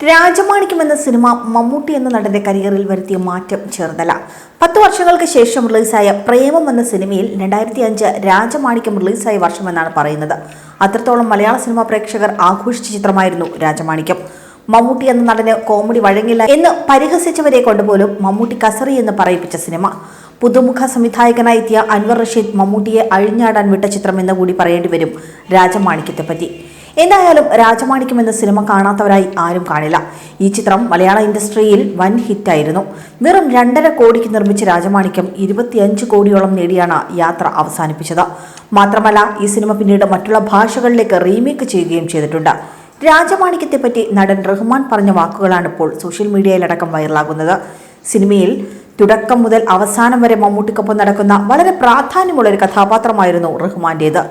രാജമാണിക്യം എന്ന സിനിമ മമ്മൂട്ടി എന്ന നടന്റെ കരിയറിൽ വരുത്തിയ മാറ്റം ചെറുതല്ല. പത്ത് വർഷങ്ങൾക്ക് ശേഷം റിലീസായ പ്രേമം എന്ന സിനിമയിൽ രണ്ടായിരത്തി അഞ്ച് രാജമാണിക്യം റിലീസായ വർഷമെന്നാണ് പറയുന്നത്. അത്രത്തോളം മലയാള സിനിമാ പ്രേക്ഷകർ ആഘോഷിച്ച ചിത്രമായിരുന്നു രാജമാണിക്യം. മമ്മൂട്ടി എന്ന നടന് കോമഡി വഴങ്ങില്ല എന്ന് പരിഹസിച്ചവരെ കൊണ്ടുപോലും മമ്മൂട്ടി കസറി എന്ന് പറയിപ്പിച്ച സിനിമ. പുതുമുഖ സംവിധായകനായി എത്തിയ അൻവർ റഷീദ് മമ്മൂട്ടിയെ അഴിഞ്ഞാടാൻ വിട്ട ചിത്രം എന്ന് കൂടി പറയേണ്ടി വരും രാജമാണിക്യത്തെപ്പറ്റി. എന്തായാലും രാജമാണിക്യം എന്ന സിനിമ കാണാത്തവരായി ആരും കാണില്ല. ഈ ചിത്രം മലയാള ഇൻഡസ്ട്രിയിൽ വൻ ഹിറ്റായിരുന്നു. വെറും രണ്ടര കോടിക്ക് നിർമ്മിച്ച രാജമാണിക്യം ഇരുപത്തിയഞ്ച് കോടിയോളം നേടിയാണ് യാത്ര അവസാനിപ്പിച്ചത്. മാത്രമല്ല ഈ സിനിമ പിന്നീട് മറ്റുള്ള ഭാഷകളിലേക്ക് റീമേക്ക് ചെയ്യുകയും ചെയ്തിട്ടുണ്ട്. രാജമാണിക്യത്തെപ്പറ്റി നടൻ റഹ്മാൻ പറഞ്ഞ വാക്കുകളാണ് ഇപ്പോൾ സോഷ്യൽ മീഡിയയിലടക്കം വൈറലാകുന്നത്. സിനിമയിൽ തുടക്കം മുതൽ അവസാനം വരെ മമ്മൂട്ടിക്കൊപ്പം നടക്കുന്ന വളരെ പ്രാധാന്യമുള്ള ഒരു കഥാപാത്രമായിരുന്നു റഹ്മാന്റേത്.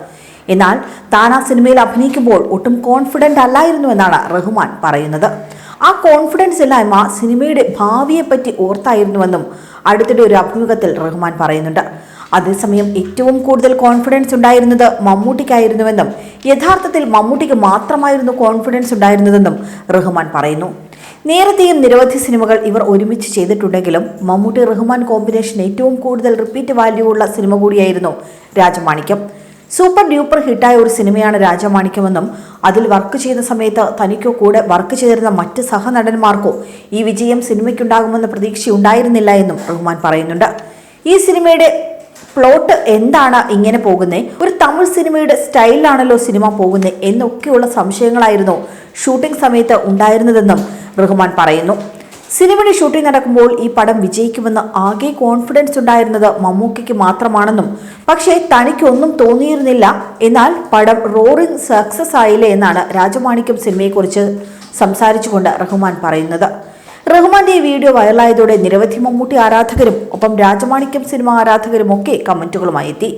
എന്നാൽ താൻ ആ സിനിമയിൽ അഭിനയിക്കുമ്പോൾ ഒട്ടും കോൺഫിഡന്റ് അല്ലായിരുന്നു എന്നാണ് റഹ്മാൻ പറയുന്നത്. ആ കോൺഫിഡൻസ് ഇല്ലായ്മ സിനിമയുടെ ഭാവിയെപ്പറ്റി ഓർത്തായിരുന്നുവെന്നും അടുത്തിടെ ഒരു അഭിമുഖത്തിൽ റഹ്മാൻ പറയുന്നുണ്ട്. അതേസമയം ഏറ്റവും കൂടുതൽ കോൺഫിഡൻസ് ഉണ്ടായിരുന്നത് മമ്മൂട്ടിക്കായിരുന്നുവെന്നും യഥാർത്ഥത്തിൽ മമ്മൂട്ടിക്ക് മാത്രമായിരുന്നു കോൺഫിഡൻസ് ഉണ്ടായിരുന്നതെന്നും റഹ്മാൻ പറയുന്നു. നേരത്തെയും നിരവധി സിനിമകൾ ഇവർ ഒരുമിച്ച് ചെയ്തിട്ടുണ്ടെങ്കിലും മമ്മൂട്ടി റഹ്മാൻ കോമ്പിനേഷൻ ഏറ്റവും കൂടുതൽ റിപ്പീറ്റ് വാല്യൂ ഉള്ള സിനിമ കൂടിയായിരുന്നു രാജമാണിക്യം. സൂപ്പർ ഡ്യൂപ്പർ ഹിറ്റായ ഒരു സിനിമയാണ് രാജമാണിക്യമെന്നും അതിൽ വർക്ക് ചെയ്യുന്ന സമയത്ത് തനിക്കോ കൂടെ വർക്ക് ചെയ്തിരുന്ന മറ്റ് സഹനടന്മാർക്കോ ഈ വിജയം സിനിമയ്ക്കുണ്ടാകുമെന്ന പ്രതീക്ഷയുണ്ടായിരുന്നില്ല എന്നും റഹ്മാൻ പറയുന്നുണ്ട്. ഈ സിനിമയുടെ പ്ലോട്ട് എന്താണ് ഇങ്ങനെ പോകുന്നത് ഒരു തമിഴ് സിനിമയുടെ സ്റ്റൈലിലാണല്ലോ സിനിമ പോകുന്നത് എന്നൊക്കെയുള്ള സംശയങ്ങളായിരുന്നു ഷൂട്ടിംഗ് സമയത്ത് ഉണ്ടായിരുന്നതെന്നും റഹ്മാൻ പറയുന്നു. സിനിമയുടെ ഷൂട്ടിംഗ് നടക്കുമ്പോൾ ഈ പടം വിജയിക്കുമെന്ന് ആകെ കോൺഫിഡൻസ് ഉണ്ടായിരുന്നത് മമ്മൂക്കയ്ക്ക് മാത്രമാണെന്നും പക്ഷേ തനിക്കൊന്നും തോന്നിയിരുന്നില്ല. എന്നാൽ പടം റോറിംഗ് സക്സസ് ആയില്ലേ എന്നാണ് രാജമാണിക്യം സിനിമയെക്കുറിച്ച് സംസാരിച്ചുകൊണ്ട് റഹ്മാൻ പറയുന്നത്. റഹ്മാന്റെ ഈ വീഡിയോ വൈറലായതോടെ നിരവധി മമ്മൂട്ടി ആരാധകരും ഒപ്പം രാജമാണിക്യം സിനിമ ആരാധകരും ഒക്കെ കമന്റുകളുമായി എത്തി.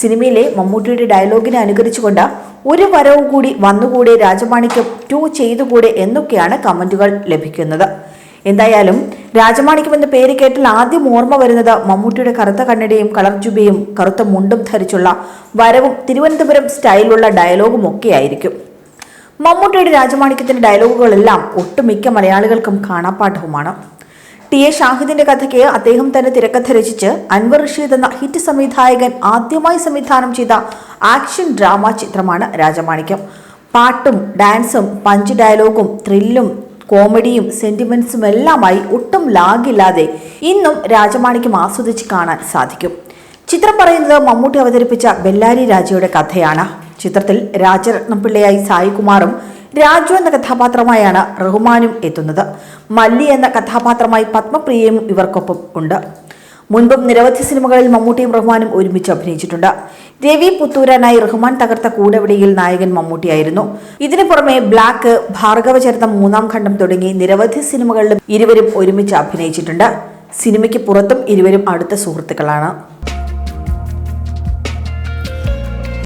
സിനിമയിലെ മമ്മൂട്ടിയുടെ ഡയലോഗിനെ അനുകരിച്ചുകൊണ്ട് ഒരു വരവും കൂടി വന്നുകൂടെ രാജമാണിക്യം ടു ചെയ്തുകൂടെ എന്നൊക്കെയാണ് കമന്റുകൾ ലഭിക്കുന്നത്. എന്തായാലും രാജമാണിക്യം എന്ന പേര് കേട്ടാൽ ആദ്യം ഓർമ്മ വരുന്നത് മമ്മൂട്ടിയുടെ കറുത്ത കണ്ണടയും കളർ ജുബയും കറുത്ത മുണ്ടും ധരിച്ചുള്ള വരവും തിരുവനന്തപുരം സ്റ്റൈലുള്ള ഡയലോഗും ഒക്കെയായിരിക്കും. മമ്മൂട്ടിയുടെ രാജമാണിക്യത്തിന്റെ ഡയലോഗുകളെല്ലാം ഒട്ടുമിക്ക മലയാളികൾക്കും കാണാപ്പാഠവുമാണ്. ടി എ ഷാഹിദിന്റെ കഥയ്ക്ക് അദ്ദേഹം തന്നെ തിരക്കഥ രചിച്ച് അൻവർ റഷീദ് എന്ന ഹിറ്റ് സംവിധായകൻ ആദ്യമായി സംവിധാനം ചെയ്ത ആക്ഷൻ ഡ്രാമ ചിത്രമാണ് രാജമാണിക്യം. പാട്ടും ഡാൻസും പഞ്ച് ഡയലോഗും ത്രില്ലും കോമഡിയും സെന്റിമെന്റ്സും എല്ലാമായി ഒട്ടും ലാഗില്ലാതെ ഇന്നും രാജമാണിക്യം ആസ്വദിച്ച് കാണാൻ സാധിക്കും. ചിത്രം പറയുന്നത് മമ്മൂട്ടി അവതരിപ്പിച്ച ബെല്ലാരി രാജയുടെ കഥയാണ്. ചിത്രത്തിൽ രാജരത്നപിള്ളയായി സായികുമാറും രാജു എന്ന കഥാപാത്രമായാണ് റഹ്മാനും എത്തുന്നത്. മല്ലി എന്ന കഥാപാത്രമായി പത്മപ്രിയയും ഇവർക്കൊപ്പം ഉണ്ട്. മുൻപും നിരവധി സിനിമകളിൽ മമ്മൂട്ടിയും റഹ്മാനും ഒരുമിച്ച് അഭിനയിച്ചിട്ടുണ്ട്. രവി പുത്തൂരാനായി റഹ്മാൻ തകർത്ത കൂടവിടിയിൽ നായകൻ മമ്മൂട്ടിയായിരുന്നു. ഇതിനു പുറമെ ബ്ലാക്ക് ഭാർഗവചരിതം മൂന്നാം ഖണ്ഡം തുടങ്ങി നിരവധി സിനിമകളിലും ഇരുവരും ഒരുമിച്ച് അഭിനയിച്ചിട്ടുണ്ട്. സിനിമയ്ക്ക് പുറത്തും ഇരുവരും അടുത്ത സുഹൃത്തുക്കളാണ്.